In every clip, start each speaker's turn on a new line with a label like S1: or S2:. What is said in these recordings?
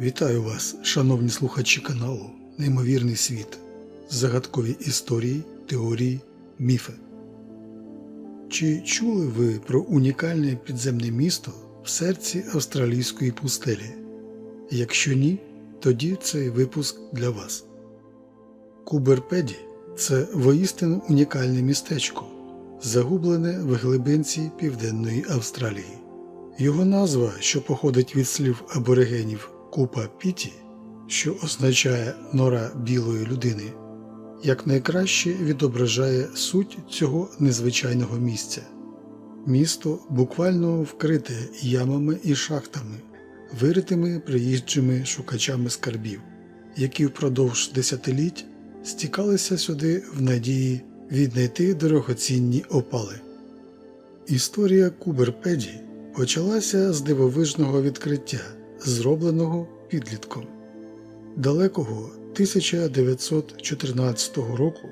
S1: Вітаю вас, шановні слухачі каналу Неймовірний світ, загадкові історії, теорії, міфи. Чи чули ви про унікальне підземне місто в серці австралійської пустелі? Якщо ні, тоді цей випуск для вас. Куберпеді це воістину унікальне містечко, загублене в глибинці Південної Австралії. Його назва, що походить від слів аборигенів Купа Піті, що означає нора білої людини, якнайкраще відображає суть цього незвичайного місця. Місто буквально вкрите ямами і шахтами, виритими приїжджими шукачами скарбів, які впродовж десятиліть стікалися сюди в надії віднайти дорогоцінні опали. Історія Куберпеді почалася з дивовижного відкриття, зробленого підлітком. Далекого 1914 року,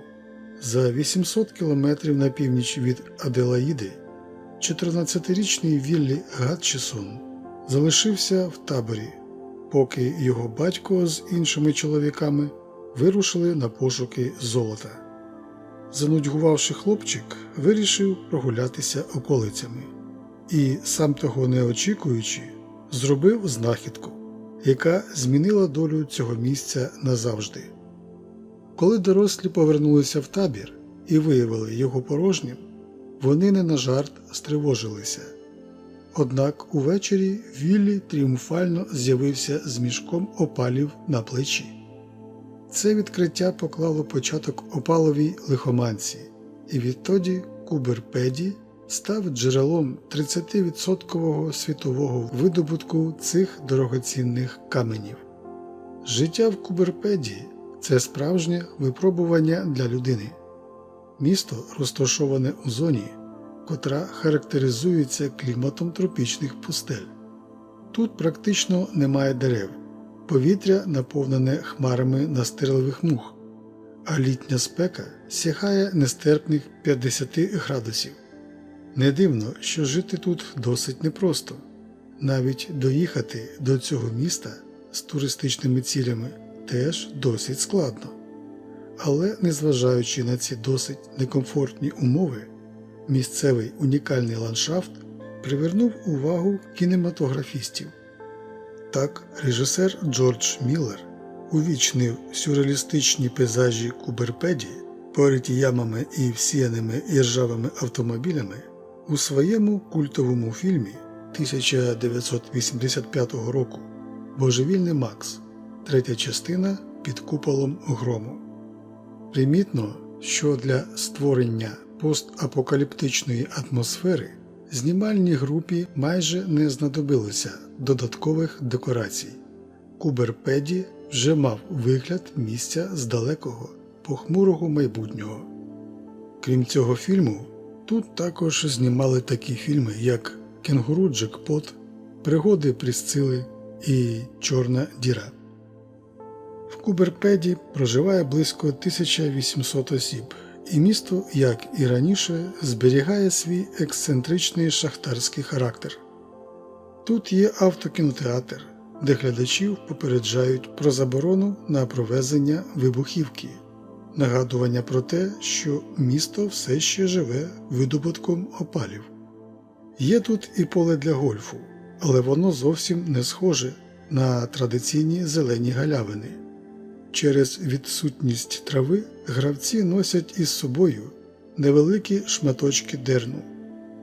S1: за 800 кілометрів на північ від Аделаїди, 14-річний Віллі Гатчісон залишився в таборі, поки його батько з іншими чоловіками вирушили на пошуки золота. Занудьгувавши хлопчик, вирішив прогулятися околицями і, сам того не очікуючи, зробив знахідку, яка змінила долю цього місця назавжди. Коли дорослі повернулися в табір і виявили його порожнім, вони не на жарт стривожилися. Однак увечері Віллі тріумфально з'явився з мішком опалів на плечі. Це відкриття поклало початок опаловій лихоманці, і відтоді Куберпеді став джерелом 30% світового видобутку цих дорогоцінних каменів. Життя в Куберпеді це справжнє випробування для людини. Місто розташоване у зоні, котра характеризується кліматом тропічних пустель. Тут практично немає дерев, повітря наповнене хмарами настирливих мух, а літня спека сягає нестерпних 50 градусів. Не дивно, що жити тут досить непросто. Навіть доїхати до цього міста з туристичними цілями теж досить складно. Але, незважаючи на ці досить некомфортні умови, місцевий унікальний ландшафт привернув увагу кінематографістів. Так, режисер Джордж Міллер увічнив сюрреалістичні пейзажі Куберпеді, пориті ямами і всіяними іржавими автомобілями у своєму культовому фільмі 1985 року Божевільний Макс, третя частина під куполом грому. Примітно, що для створення постапокаліптичної атмосфери знімальній групі майже не знадобилося додаткових декорацій. Куберпеді вже мав вигляд місця з далекого, похмурого майбутнього. Крім цього фільму, тут також знімали такі фільми, як Кенгуру Джекпот, Пригоди Прісцили і Чорна Діра. В Куберпеді проживає близько 1800 осіб, і місто, як і раніше, зберігає свій ексцентричний шахтарський характер. Тут є автокінотеатр, де глядачів попереджають про заборону на провезення вибухівки, нагадування про те, що місто все ще живе видобутком опалів. Є тут і поле для гольфу, але воно зовсім не схоже на традиційні зелені галявини. Через відсутність трави гравці носять із собою невеликі шматочки дерну,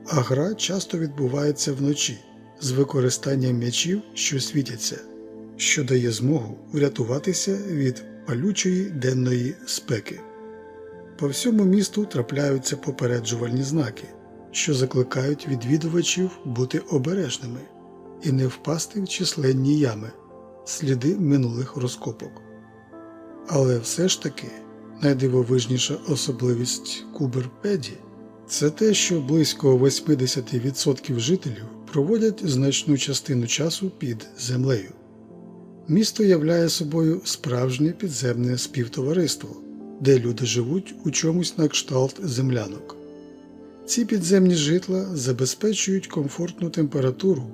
S1: а гра часто відбувається вночі з використанням м'ячів, що світяться, що дає змогу врятуватися від палючої денної спеки. По всьому місту трапляються попереджувальні знаки, що закликають відвідувачів бути обережними і не впасти в численні ями, сліди минулих розкопок. Але все ж таки найдивовижніша особливість Куберпеді це те, що близько 80% жителів проводять значну частину часу під землею. Місто являє собою справжнє підземне співтовариство, де люди живуть у чомусь на кшталт землянок. Ці підземні житла забезпечують комфортну температуру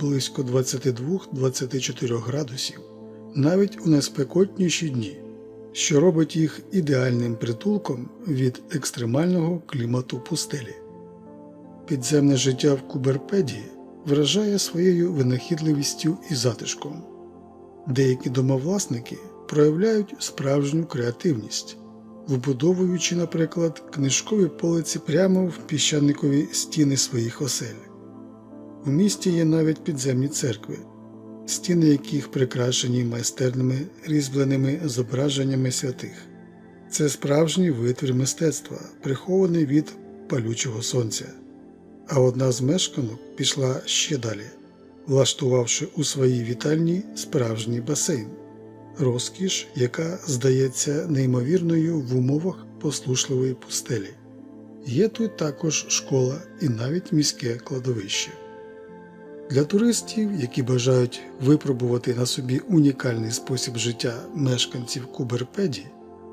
S1: близько 22-24 градусів навіть у найспекотніші дні, що робить їх ідеальним притулком від екстремального клімату пустелі. Підземне життя в Куберпеді вражає своєю винахідливістю і затишком. Деякі домовласники проявляють справжню креативність, вбудовуючи, наприклад, книжкові полиці прямо в піщаникові стіни своїх осель. У місті є навіть підземні церкви, стіни яких прикрашені майстерними різьбленими зображеннями святих. Це справжній витвір мистецтва, прихований від палючого сонця. А одна з мешканок пішла ще далі, влаштувавши у своїй вітальні справжній басейн, розкіш, яка здається неймовірною в умовах послушливої пустелі. Є тут також школа і навіть міське кладовище. Для туристів, які бажають випробувати на собі унікальний спосіб життя мешканців Куберпеді,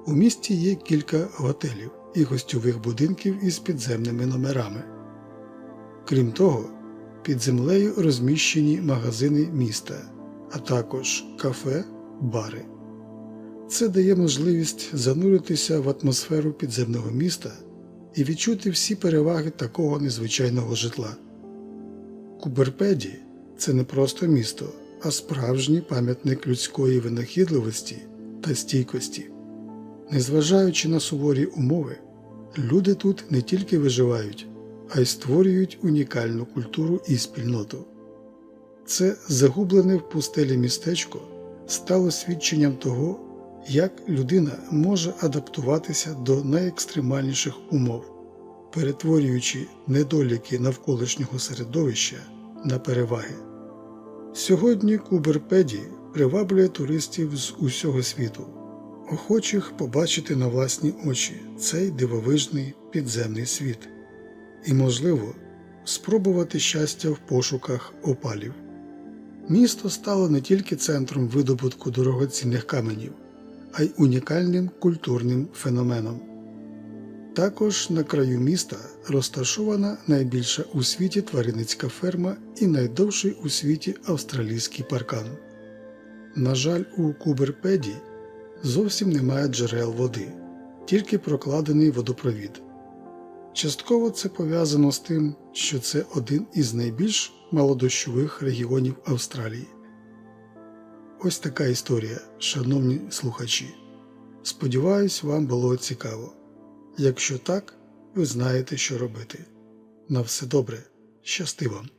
S1: у місті є кілька готелів і гостьових будинків із підземними номерами. Крім того, під землею розміщені магазини міста, а також кафе, бари. Це дає можливість зануритися в атмосферу підземного міста і відчути всі переваги такого незвичайного житла. Куберпеді це не просто місто, а справжній пам'ятник людської винахідливості та стійкості. Незважаючи на суворі умови, люди тут не тільки виживають, а й створюють унікальну культуру і спільноту. Це загублене в пустелі містечко стало свідченням того, як людина може адаптуватися до найекстремальніших умов, перетворюючи недоліки навколишнього середовища на переваги. Сьогодні Куберпеді приваблює туристів з усього світу, охочих побачити на власні очі цей дивовижний підземний світ і, можливо, спробувати щастя в пошуках опалів. Місто стало не тільки центром видобутку дорогоцінних каменів, а й унікальним культурним феноменом. Також на краю міста розташована найбільша у світі тваринницька ферма і найдовший у світі австралійський паркан. На жаль, у Куберпеді зовсім немає джерел води, тільки прокладений водопровід. Частково це пов'язано з тим, що це один із найбільш малодощових регіонів Австралії. Ось така історія, шановні слухачі. Сподіваюсь, вам було цікаво. Якщо так, ви знаєте, що робити. На все добре, щасти вам!